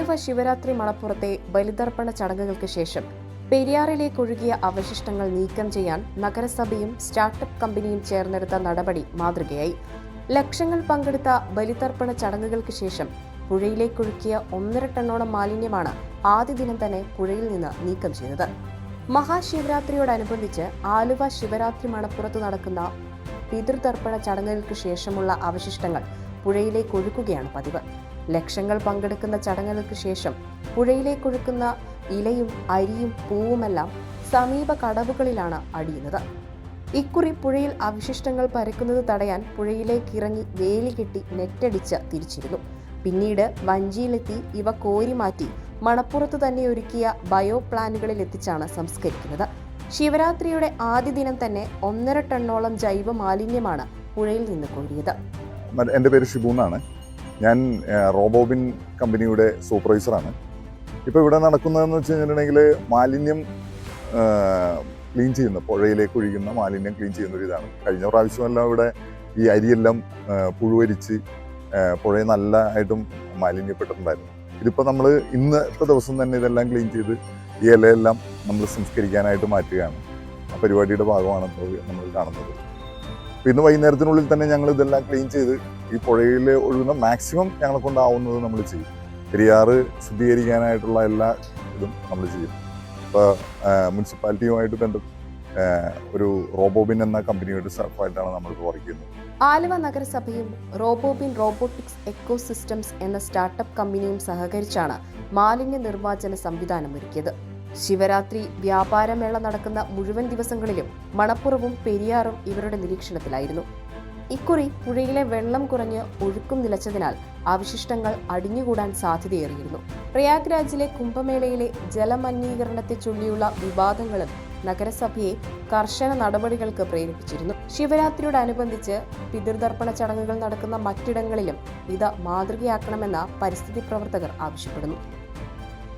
മഹാശിവരാത്രി മണപ്പുറത്തെ ബലിതർപ്പണ ചടങ്ങുകൾക്ക് ശേഷം പെരിയാറിലേക്ക് ഒഴുകിയ അവശിഷ്ടങ്ങൾ നീക്കം ചെയ്യാൻ നഗരസഭയും സ്റ്റാർട്ടപ്പ് കമ്പനിയും ചേർന്നെടുത്ത നടപടി മാതൃകയായി. ലക്ഷങ്ങൾ പങ്കെടുത്ത ബലിതർപ്പണ ചടങ്ങുകൾക്ക് ശേഷം പുഴയിലേക്കൊഴുക്കിയ ഒന്നര ടണ്ണോളം മാലിന്യമാണ് ആദ്യ ദിനം തന്നെ പുഴയിൽ നിന്ന് നീക്കം ചെയ്തത്. മഹാശിവരാത്രിയോടനുബന്ധിച്ച് ആലുവ ശിവരാത്രി മണപ്പുറത്ത് നടക്കുന്ന പിതൃതർപ്പണ ചടങ്ങുകൾക്ക് ശേഷമുള്ള അവശിഷ്ടങ്ങൾ പുഴയിലേക്ക് ഒഴുക്കുകയാണ് പതിവ്. ലക്ഷങ്ങൾ പങ്കെടുക്കുന്ന ചടങ്ങുകൾക്ക് ശേഷം പുഴയിലേക്കൊഴുക്കുന്ന ഇലയും അരിയും പൂവുമെല്ലാം സമീപ കടവുകളിലാണ് അടിയുന്നത്. ഇക്കുറി പുഴയിൽ അവശിഷ്ടങ്ങൾ പരക്കുന്നത് തടയാൻ പുഴയിലേക്ക് ഇറങ്ങി വേലി കെട്ടി നെറ്റടിച്ച് തിരിച്ചിരുന്നു. പിന്നീട് വഞ്ചിയിലെത്തി ഇവ കോരി മാറ്റി മണപ്പുറത്ത് തന്നെ ഒരുക്കിയ ബയോ പ്ലാന്റുകളിൽ എത്തിച്ചാണ് സംസ്കരിക്കുന്നത്. ശിവരാത്രിയുടെ ആദ്യ ദിനം തന്നെ ഒന്നര ടണ്ണോളം ജൈവ മാലിന്യമാണ് പുഴയിൽ നിന്ന് കോരിയത്. എന്റെ പേര് ഷിബു എന്നാണ് ഞാൻ റോബോബിൻ കമ്പനിയുടെ സൂപ്പർവൈസറാണ്. ഇപ്പോൾ ഇവിടെ നടക്കുന്നതെന്ന് വെച്ച് കഴിഞ്ഞിട്ടുണ്ടെങ്കിൽ മാലിന്യം ക്ലീൻ ചെയ്യുന്ന പുഴയിലേക്ക് ഒഴിക്കുന്ന മാലിന്യം ക്ലീൻ ചെയ്യുന്ന ഒരു ഇതാണ്. കഴിഞ്ഞ പ്രാവശ്യമെല്ലാം ഇവിടെ ഈ അരിയെല്ലാം പുഴുവരിച്ച് പുഴയെ പുഴയെ നല്ലതായിട്ടും മാലിന്യപ്പെട്ടിട്ടുണ്ടായിരുന്നു. ഇതിപ്പോൾ നമ്മൾ ഇന്നത്തെ ദിവസം തന്നെ ഇതെല്ലാം ക്ലീൻ ചെയ്ത് ഈ ഇലയെല്ലാം നമ്മൾ സംസ്കരിക്കാനായിട്ട് മാറ്റുകയാണ്. ആ പരിപാടിയുടെ ഭാഗമാണ് നമ്മൾ കാണുന്നത്. ഇന്ന് വൈകുന്നേരത്തിനുള്ളിൽ തന്നെ ഞങ്ങൾ ഇതെല്ലാം ക്ലീൻ ചെയ്ത് ഈ പുഴയിൽ ഒഴുകുന്ന മാക്സിമം ഞങ്ങളെ കൊണ്ടാവുന്നത് നമ്മൾ ചെയ്യും. പെരിയാറ് ശുദ്ധീകരിക്കാനായിട്ടുള്ള എല്ലാ ഇതും നമ്മൾ ചെയ്യും. ഇപ്പോൾ മുനിസിപ്പാലിറ്റിയുമായിട്ട് ബന്ധ ഒരു റോബോബിൻ എന്ന കമ്പനിയുടെ സ്റ്റാഫായിട്ടാണ് നമ്മൾ വർക്ക് ചെയ്യുന്നത്. ആലുവ നഗരസഭയും റോബോബിൻ റോബോട്ടിക്സ് എക്കോ സിസ്റ്റംസ് എന്ന സ്റ്റാർട്ടപ്പ് കമ്പനിയും സഹകരിച്ചാണ് മാലിന്യ നിർമ്മാർജന സംവിധാനം ഒരുക്കിയത്. ശിവരാത്രി വ്യാപാരമേള നടക്കുന്ന മുഴുവൻ ദിവസങ്ങളിലും മണപ്പുറവും പെരിയാറും ഇവരുടെ നിരീക്ഷണത്തിലായിരുന്നു. ഇക്കുറി പുഴയിലെ വെള്ളം കുറഞ്ഞ് ഒഴുക്കും നിലച്ചതിനാൽ അവശിഷ്ടങ്ങൾ അടിഞ്ഞുകൂടാൻ സാധ്യതയേറിയിരുന്നു. പ്രയാഗ്രാജിലെ കുംഭമേളയിലെ ജലമലിനീകരണത്തെ ചൊല്ലിയുള്ള വിവാദങ്ങളും നഗരസഭയെ കർശന നടപടികൾക്ക് പ്രേരിപ്പിച്ചിരുന്നു. ശിവരാത്രിയോടനുബന്ധിച്ച് പിതൃതർപ്പണ ചടങ്ങുകൾ നടക്കുന്ന മറ്റിടങ്ങളിലും ഇത് മാതൃകയാക്കണമെന്ന് പരിസ്ഥിതി പ്രവർത്തകർ ആവശ്യപ്പെടുന്നു.